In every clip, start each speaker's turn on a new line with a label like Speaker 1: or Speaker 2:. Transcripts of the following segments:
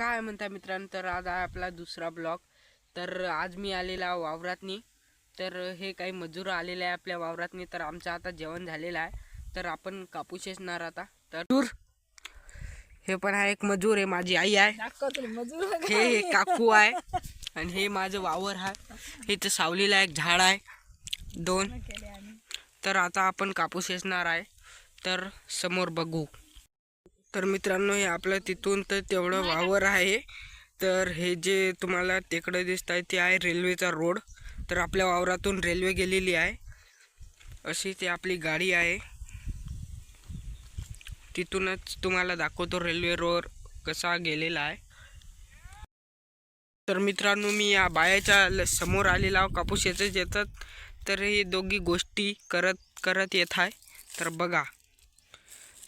Speaker 1: काय म्हणता मित्रांनो तर आज आहे आपला दुसरा ब्लॉग. तर आज मी आलेला वावरातनी. तर हे काही मजूर आलेले आहे आपल्या वावरातनी तर आमचं आता जेवण झालेलं आहे. तर आपण कापूस येणार आता. तर दूर. हे पण आहे एक मजूर आहे माझी आई आहे.
Speaker 2: मजूर
Speaker 1: हे हे काकू आहे. आणि हे माझं वावर आहे. हे तर सावलीला एक झाड आहे. दोन. तर आता आपण कापूस वेचणार आहे. तर समोर बघू. तर मित्रांनो हे आपलं तिथून तर तेवढं वावर आहे. तर हे जे तुम्हाला तिकडं दिसत आहे ते आहे रेल्वेचा रोड. तर आपल्या वावरातून रेल्वे गेलेली आहे. अशी ती आपली गाडी आहे. तिथूनच तुम्हाला दाखवतो रेल्वे रोड कसा गेलेला आहे. तर मित्रांनो मी या बायाच्या ल- समोर आलेला कापूस येतच येतात. तर हे दोघी गोष्टी करत करत येत आहे. तर बघा.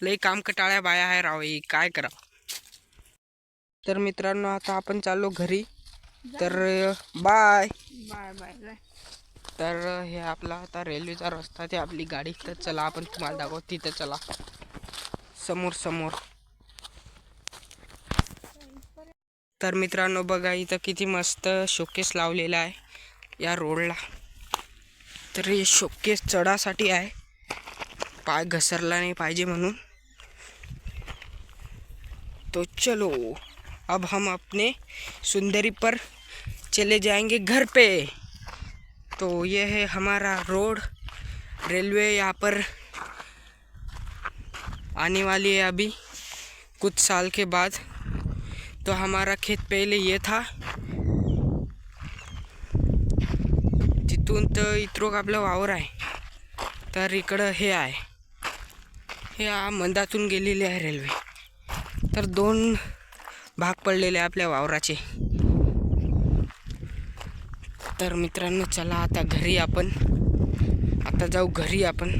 Speaker 1: लई काम कटाळ्या बाया आहे राव ही काय करा तर मित्रांनो आता आपण चाललो घरी. तर बाय.
Speaker 2: Bye bye bye.
Speaker 1: तर हे आपला आता रेल्वेचा रस्ता ते आपली गाडी. तर चला आपण तुम्हाला दाखवू तिथं चला. समोर समोर. तर मित्रांनो बघा इथं किती मस्त शोकेस लावलेला आहे या रोडला तर हे शोकेस चढासाठी आहे. पाय घसरला नाही पाहिजे म्हणून. तो चलो, अब हम अपने सुंदरी पर चले जाएँगे घर पे। तो ये है हमारा रोड, रेलवे यहाँ पर आने वाली है अभी कुछ साल के बाद। तो हमारा खेत पहले ये था। तिथून तर इथरोक आपलं वावर आहे तर इकडं हे आहे हे आ, मंदातून गेलेली आहे रेल्वे। तर दोन भाग पडलेले आहे आपल्या वावराचे. तर मित्रांनो चला आता घरी आपण. आता जाऊ घरी आपण.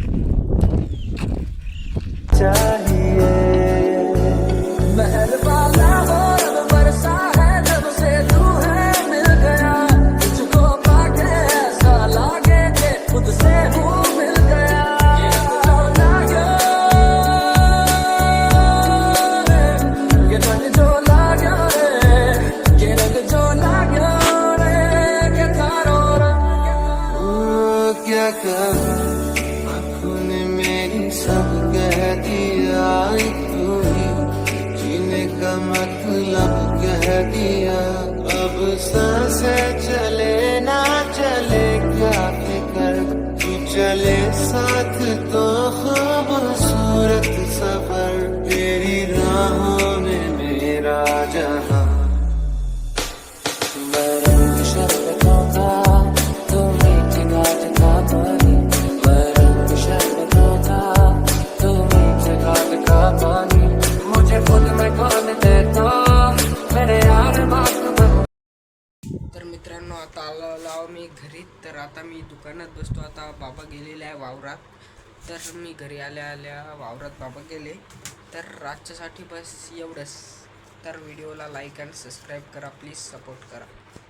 Speaker 3: सब कह दिया तू ही, जीने का मतलब कह दिया अब साँसें चले ना चले, क्या फिकर? तू चले साथ तो खूबसूरत सफ़र। तेरी राहों में मेरा जहाँ
Speaker 2: मी
Speaker 1: घरी तर आता मी दुकानात बसतो. आता बाबा गेलेले आहे वावरात. तर मी घरी आल्या आल्या वावरात बाबा गेले. तर रातच्यासाठी बस एवढंच. तर व्हिडिओला लाईक अँड सबस्क्राईब करा. प्लीज सपोर्ट करा.